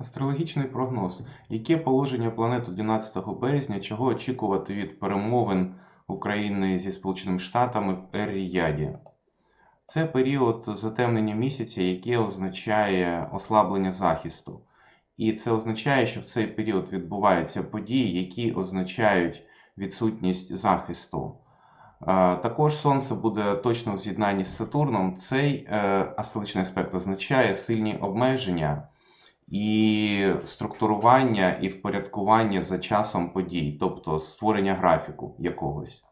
Астрологічний прогноз. Яке положення планет 11 березня? Чого очікувати від перемовин України зі Сполученими Штатами в Ер-Ріяді? Це період затемнення місяця, яке означає ослаблення захисту. І це означає, що в цей період відбуваються події, які означають відсутність захисту. Е, Також Сонце буде точно в з'єднанні з Сатурном. Цей е, астрологічний аспект означає сильні обмеження і структурування і впорядкування за часом подій, тобто створення графіку якогось.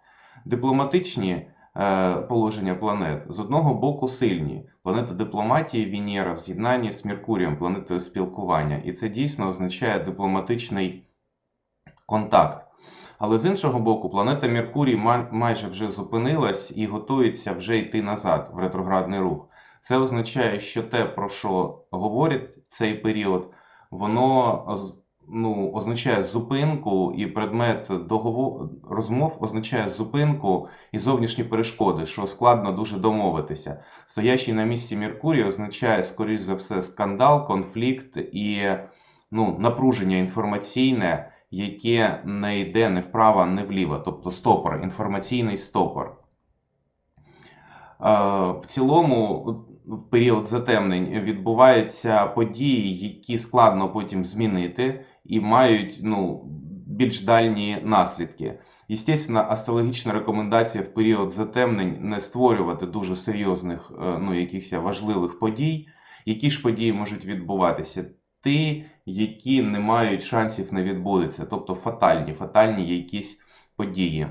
Дипломатичні е, положення планет з одного боку сильні. Планета дипломатії Венера в з'єднанні з Меркурієм, планетою спілкування. І це дійсно означає дипломатичний контакт. Але з іншого боку, планета Меркурій майже вже зупинилась і готується вже йти назад в ретроградний рух. Це означає, що те, про що говорить цей період, воно ну, означає зупинку, і предмет договор... розмов означає зупинку і зовнішні перешкоди, що складно дуже домовитися. Стоящий на місці Меркурій означає, скоріш за все, скандал, конфлікт і ну, напруження інформаційне, яке не йде не вправо, не вліво, тобто стопор, інформаційний стопор. Е, В цілому, період затемнень відбуваються події, які складно потім змінити і мають ну, більш дальні наслідки. Естественно, астрологічна рекомендація в період затемнень не створювати дуже серйозних, е, ну, якихось важливих подій. Які ж події можуть відбуватися? Ті, які не мають шансів не відбудеться, тобто фатальні, фатальні якісь події.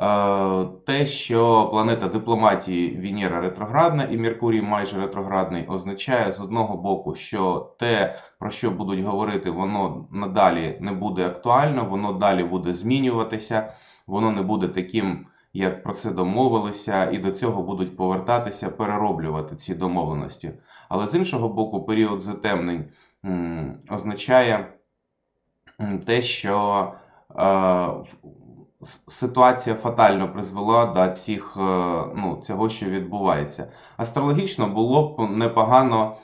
Е, Те, що планета дипломатії Венера ретроградна і Меркурій майже ретроградний, означає з одного боку, що те, про що будуть говорити, воно надалі не буде актуально, воно далі буде змінюватися, воно не буде таким, як про це домовилися, і до цього будуть повертатися, перероблювати ці домовленості. Але з іншого боку, період затемнень означає те, що е, ситуація фатально призвела до цих, е, ну, цього, що відбувається. Астрологічно було б непогано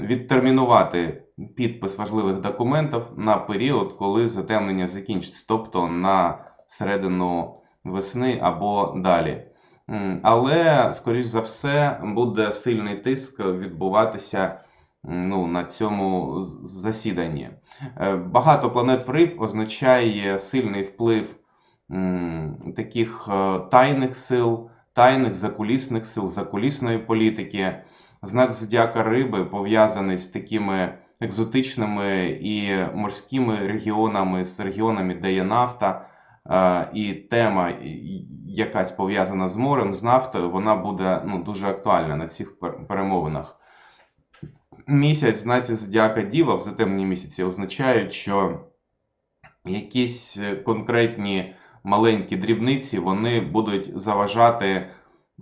відтермінувати підпис важливих документів на період, коли затемнення закінчиться, тобто на середину весни або далі. Але, скоріш за все, буде сильний тиск відбуватися ну, на цьому засіданні. Е, Багато планет в риб означає сильний вплив таких е, тайних сил, тайних закулісних сил, закулісної політики. Знак зодіака риби пов'язаний з такими екзотичними і морськими регіонами, з регіонами, де є нафта. Е, І тема, якась пов'язана з морем, з нафтою, вона буде ну, дуже актуальна на цих пер- перемовинах. Місяць знаці зодіака Діва в затемнені місяці означають, що якісь конкретні маленькі дрібниці вони будуть заважати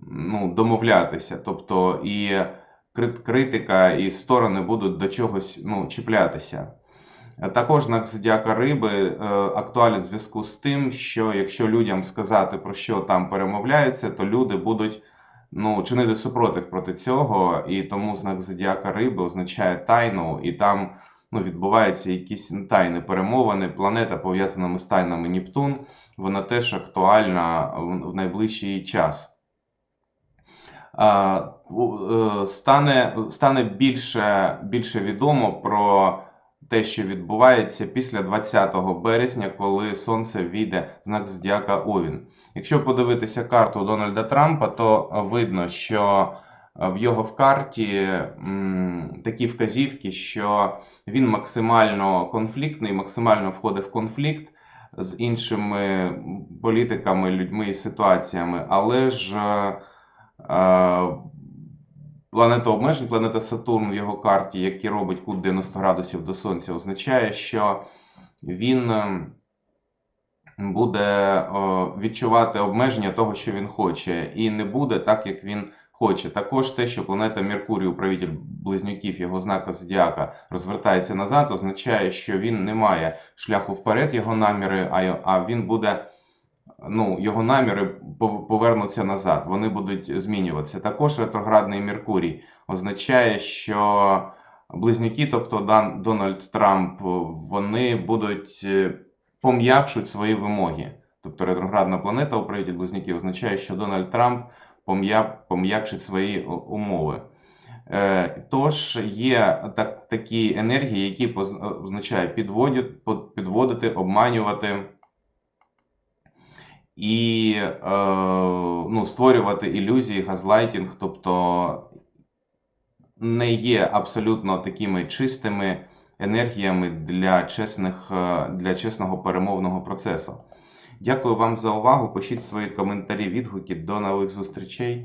ну, домовлятися. Тобто і критика, і сторони будуть до чогось ну, чіплятися. Також знак зодіака риби е, актуален в зв'язку з тим, що якщо людям сказати про що там перемовляються, то люди будуть ну, чинити супротив проти цього, і тому знак зодіака риби означає тайну, і там ну, відбуваються якісь тайні перемовини. Планета, пов'язана з тайнами Нептун, вона теж актуальна в найближчий час. Е, Стане, стане більше, більше відомо про те, що відбувається після 20 березня, коли Сонце війде в знак зодіака Овін. Якщо подивитися карту Дональда Трампа, то видно, що в його в карті м, такі вказівки, що він максимально конфліктний, максимально входить в конфлікт з іншими політиками, людьми і ситуаціями, але ж е, е, планета обмежень, планета Сатурн в його карті, який робить кут 90 градусів до Сонця, означає, що він е, буде відчувати обмеження того, що він хоче, і не буде так, як він хоче. Також те, що планета Меркурій, управитель близнюків його знака Зодіака, розвертається назад, означає, що він не має шляху вперед, його наміри, а, він буде. Ну, його наміри пов- повернуться назад, вони будуть змінюватися. Також ретроградний Меркурій означає, що близнюки, тобто Дан- Дональд Трамп, вони будуть е, пом'якшують свої вимоги. Тобто ретроградна планета у близнюків означає, що Дональд Трамп пом'якшить свої умови. Е, Тож є так, такі енергії, які поз- означають підводити, обманювати і е, ну, створювати ілюзії, газлайтінг, тобто не є абсолютно такими чистими енергіями для, чесних, е, для чесного перемовного процесу. Дякую вам за увагу. Пишіть свої коментарі, відгуки. До нових зустрічей.